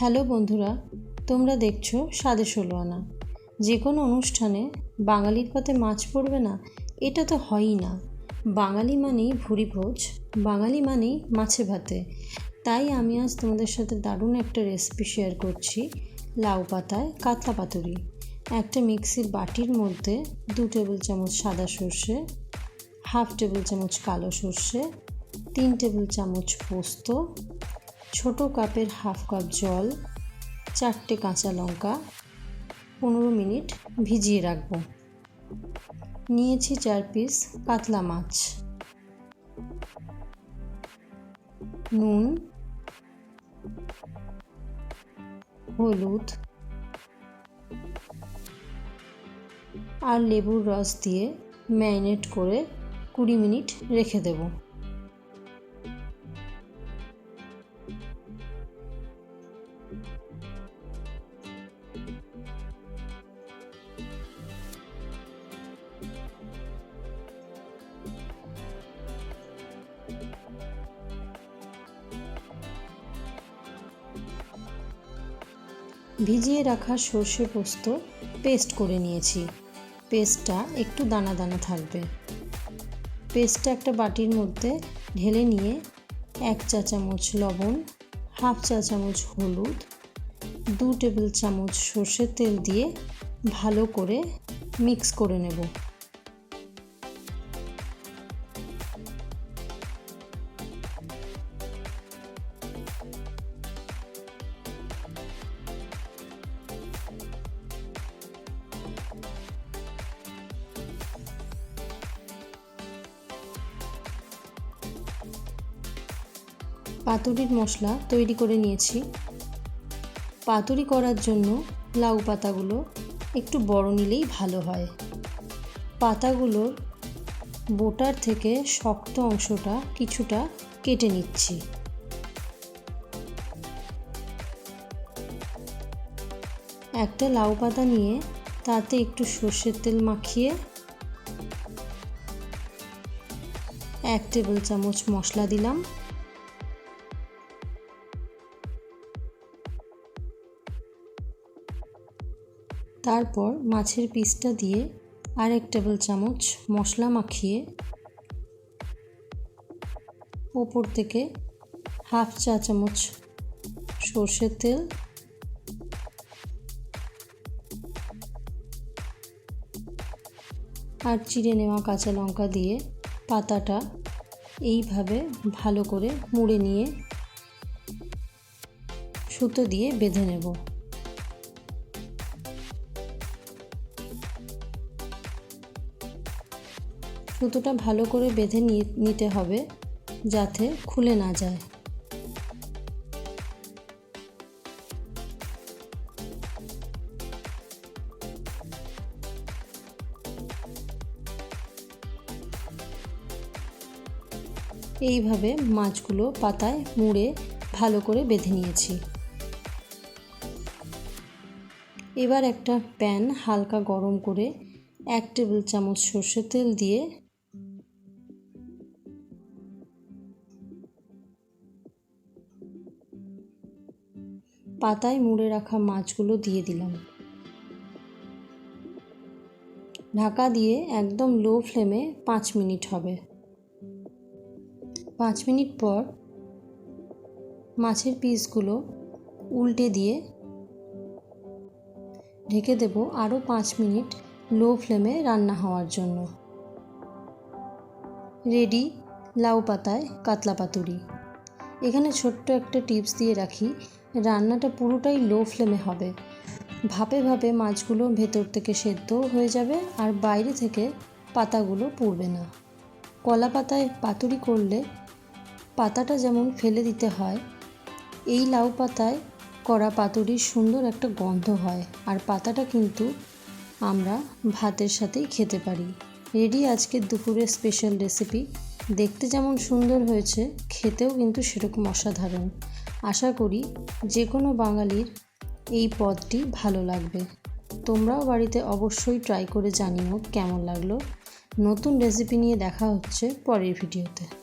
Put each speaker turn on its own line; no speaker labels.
Hello বন্ধুরা, তোমরা দেখছ স্বাদে ষোলো আনা যে কোনো অনুষ্ঠানে বাঙালির পথে মাছ পড়বে না, এটা তো হয়ই না। বাঙালি মানেই ভুরি ভোজ, বাঙালি মানেই মাছে ভাতে। তাই আমি আজ তোমাদের সাথে দারুণ একটা রেসিপি শেয়ার করছি, লাউ পাতায় কাতলা পাতুরি। একটা মিক্সির বাটির মধ্যে দু টেবিল চামচ সাদা সর্ষে, হাফ টেবিল চামচ কালো সর্ষে, তিন টেবিল চামচ পোস্ত ছোট কাপের হাফ কাপ জল, চারটে কাঁচা লঙ্কা, পনেরো মিনিট ভিজিয়ে রাখব। নিয়েছি চার পিস কাতলা মাছ। নুন, হলুদ আর লেবুর রস দিয়ে ম্যারিনেট করে কুড়ি মিনিট রেখে দেবো। ভিজিয়ে রাখা সর্ষে পোস্ত পেস্ট করে নিয়েছি। পেস্টটা একটু দানা দানা থাকবে। পেস্টটা একটা বাটির মধ্যে ঢেলে নিয়ে এক চা চামচ লবণ, হাফ চা চামচ হলুদ, দু টেবিল চামচ সর্ষের তেল দিয়ে ভালো করে মিক্স করে নেব। পাতুরির মশলা তৈরি করে নিয়েছি। পাতুরি করার জন্য লাউ পাতাগুলো একটু বড় নিলেই ভালো হয়। পাতাগুলোর বোটার থেকে শক্ত অংশটা কিছুটা কেটে নিচ্ছি। একটা লাউ পাতা নিয়ে তাতে একটু সর্ষের তেল মাখিয়ে এক টেবিল চামচ মশলা দিলাম। তারপর মাছের পিসটা দিয়ে আর এক টেবিল চামচ মশলা মাখিয়ে ওপর থেকে হাফ চা চামচ সর্ষের তেল, আর চিড়ে নেওয়া কাঁচা লঙ্কা দিয়ে পাতাটা এইভাবে ভালো করে মুড়ে নিয়ে সুতো দিয়ে বেঁধে নেব। সুতোটা ভালো করে বেঁধে নিতে হবে যাতে খুলে না যায়। এইভাবে মাছগুলো পাতায় মুড়ে ভালো করে বেঁধে নিয়েছি। এবার একটা প্যান হালকা গরম করে এক টেবিল চামচ সর্ষের তেল দিয়ে পাতায় মুড়ে রাখা মাছগুলো দিয়ে দিলাম। ঢাকা দিয়ে একদম লো ফ্লেমে পাঁচ মিনিট হবে। পাঁচ মিনিট পর মাছের পিসগুলো উল্টে দিয়ে ঢেকে দেব আরও পাঁচ মিনিট লো ফ্লেমে রান্না হওয়ার জন্য। রেডি লাউ পাতায় কাতলা পাতুরি। এখানে ছোট্ট একটা টিপস দিয়ে রাখি। রান্নাটা পুরোটাই লো ফ্লেমে হবে। ভাপে ভাপে মাছগুলো ভেতর থেকে সেদ্ধও হয়ে যাবে আর বাইরে থেকে পাতাগুলো পুড়বে না। কলা পাতায় পাতুরি করলে পাতাটা যেমন ফেলে দিতে হয়, এই লাউ পাতায় করা পাতুরির সুন্দর একটা গন্ধ হয় আর পাতাটা কিন্তু আমরা ভাতের সাথেই খেতে পারি। রেডি আজকের দুপুরের স্পেশাল রেসিপি দেখতে যেমন সুন্দর হয়েছে, খেতেও কিন্তু সেরকম অসাধারণ। আশা করি যে কোনো বাঙালির এই পদটি ভালো লাগবে। তোমরাও বাড়িতে অবশ্যই ট্রাই করে জানিও কেমন লাগল। নতুন রেসিপি নিয়ে দেখা হচ্ছে পরের ভিডিওতে